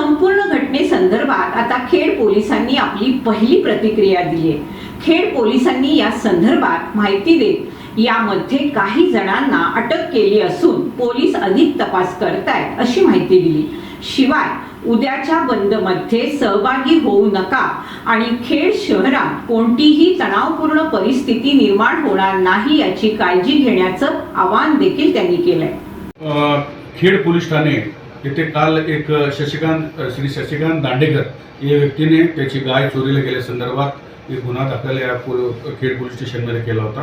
संपूर्ण घटनेसंदर्भात आता खेड पोलिसांनी आपली पहिली प्रतिक्रिया दिली आहे. खेड पोलिसांनी या संदर्भात माहिती देत यामध्ये काही जणांना अटक केली असून पोलीस अधिक तपास करतायत अशी माहिती दिली. शिवाय उद्याच्या बंदमध्ये सहभागी होऊ नका आणि खेड शहरात कोणतीही तणावपूर्ण परिस्थिती निर्माण होणार नाही याची काळजी घेण्याचं आवाहन देखील त्यांनी केलंय. खेड पोलीस ठाणे येथे काल एक शशिकांत श्री शशिकांत दांडेकर या व्यक्तीने त्याची गाय चोरीला गेल्या संदर्भात एक गुन्हा दाखल या पोल खेड पोलीस स्टेशनमध्ये केला होता.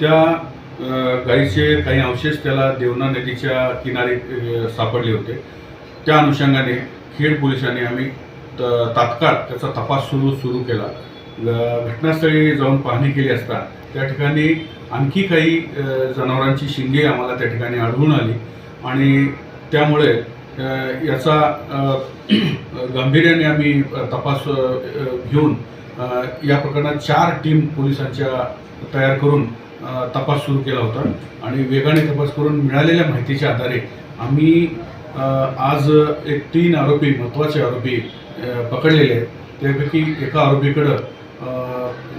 त्या गायीचे काही अवशेष त्याला देवना नदीच्या किनारी सापडले होते. त्या अनुषंगाने खेड पोलिसांनी आम्ही त- तात्काळ त्याचा तपास सुरू सुरू केला. घटनास्थळी जाऊन पाहणी केली असता त्या ठिकाणी आणखी काही जनावरांची शिंगे आम्हाला त्या ठिकाणी आढळून आली आणि त्यामुळे याचा गांभीर्याने आम्ही तपास घेऊन या प्रकरणात चार टीम पोलिसांच्या तयार करून तपास सुरू केला होता. आणि वेगाने तपास करून मिळालेल्या माहितीच्या आधारे आम्ही आज एक तीन आरोपी महत्त्वाचे आरोपी पकडलेले आहेत. त्यापैकी एका आरोपीकडं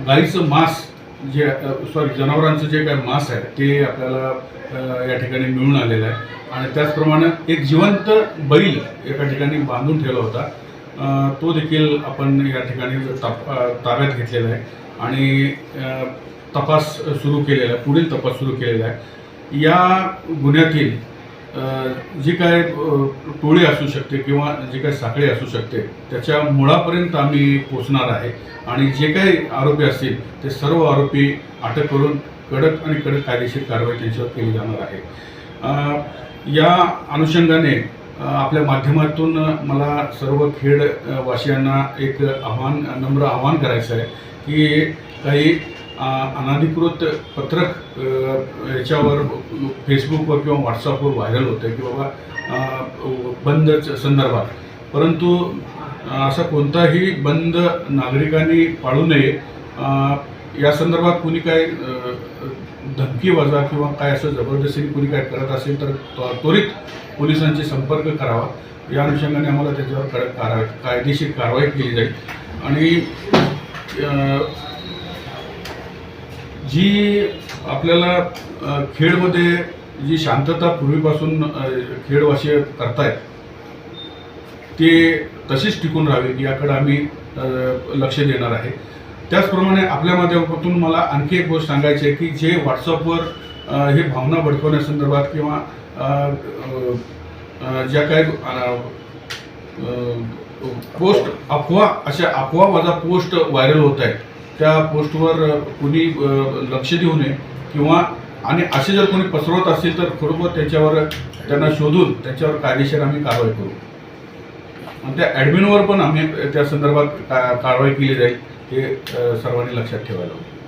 गाईचं मांस जे सॉरी जनावरांचं जे काय मांस आहे ते आपल्याला या ठिकाणी मिळून आलेलं आहे. आणि त्याचप्रमाणे एक जिवंत बैल एका ठिकाणी बांधून ठेवला होता. तो देखील आपण या ठिकाणी ताप ताब्यात घेतलेला आहे. आणि तपास सुरू केलेला आहे पुढील तपास सुरू केलेला आहे. या गुन्ह्यातील जी काय टोळी असू शकते किंवा जी काय साखळी असू शकते त्याच्या मुळापर्यंत आम्ही पोचणार आहे. आणि जे काही आरोपी असतील ते सर्व आरोपी अटक करून कडक आणि कडक कायदेशीर कारवाई त्यांच्यावर केली जाणार आहे. या अनुषंगाने आपल्या माध्यमातून मला सर्व खेड वासियांना एक आव्हान नम्र आव्हान करायचं आहे की काही अनाधिकृत पत्रक याच्यावर फेसबुकवर किंवा व्हॉट्सअपवर व्हायरल होतं की बाबा अ, बंद संदर्भात. परंतु असा कोणताही बंद नागरिकांनी पाळू नये या संदर्भात कुणी काय धमकी वजा किंवा काय असं जबरदस्तीने कुणी काय करत असेल तर त्वरित पोलिसांशी संपर्क करावा. या अनुषंगाने आम्हाला त्याच्यावर कडक कारवाई कायदेशीर कारवाई केली जाईल. आणि जी आपल्याला खेळमध्ये खेडमध्ये जी शांतता पूर्वीपासून अ, करतायत ते तशीच टिकून राहावी याकडे आम्ही लक्ष देणार आहे. त्याचप्रमाणे आपल्या माध्यमातून मला आणखी एक गोष्ट सांगायची आहे की जे व्हॉट्सअपवर हे भावना भडकवण्यासंदर्भात किंवा ज्या काही पोस्ट अफवा अशा अफवावाजा पोस्ट व्हायरल होत आहेत त्या पोस्टवर कुणी लक्ष देऊ नये किंवा आणि असे जर कोणी पसरवत असेल तर खरोखर त्याच्यावर त्यांना शोधून त्याच्यावर कायदेशीर आम्ही कारवाई करू. आणि त्या ॲडमिनवर पण आम्ही त्या संदर्भात का कारवाई केली जाईल हे सर्वांनी लक्षात ठेवायला हवं.